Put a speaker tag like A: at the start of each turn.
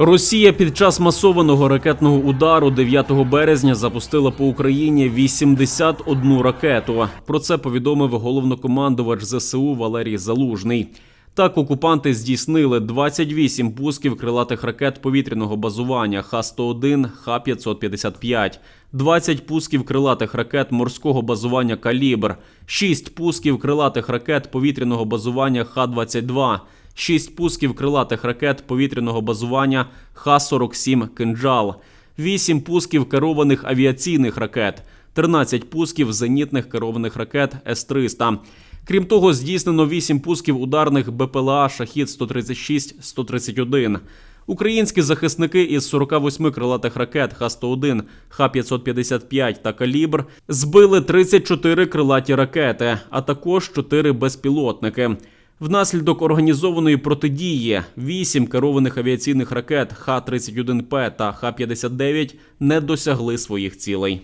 A: Росія під час масованого ракетного удару 9 березня запустила по Україні 81 ракету. Про це повідомив головнокомандувач ЗСУ Валерій Залужний. Так, окупанти здійснили 28 пусків крилатих ракет повітряного базування Х-101, Х-555, 20 пусків крилатих ракет морського базування «Калібр», 6 пусків крилатих ракет повітряного базування Х-22, 6 пусків крилатих ракет повітряного базування Х-47 «Кинджал», 8 пусків керованих авіаційних ракет, 13 пусків зенітних керованих ракет С-300. Крім того, здійснено 8 пусків ударних БПЛА Шахід 136 131 Українські захисники із 48 крилатих ракет Х-101, Х-555 та «Калібр» збили 34 крилаті ракети, а також 4 безпілотники. Внаслідок організованої протидії вісім керованих авіаційних ракет Х-31П та Х-59 не досягли своїх цілей.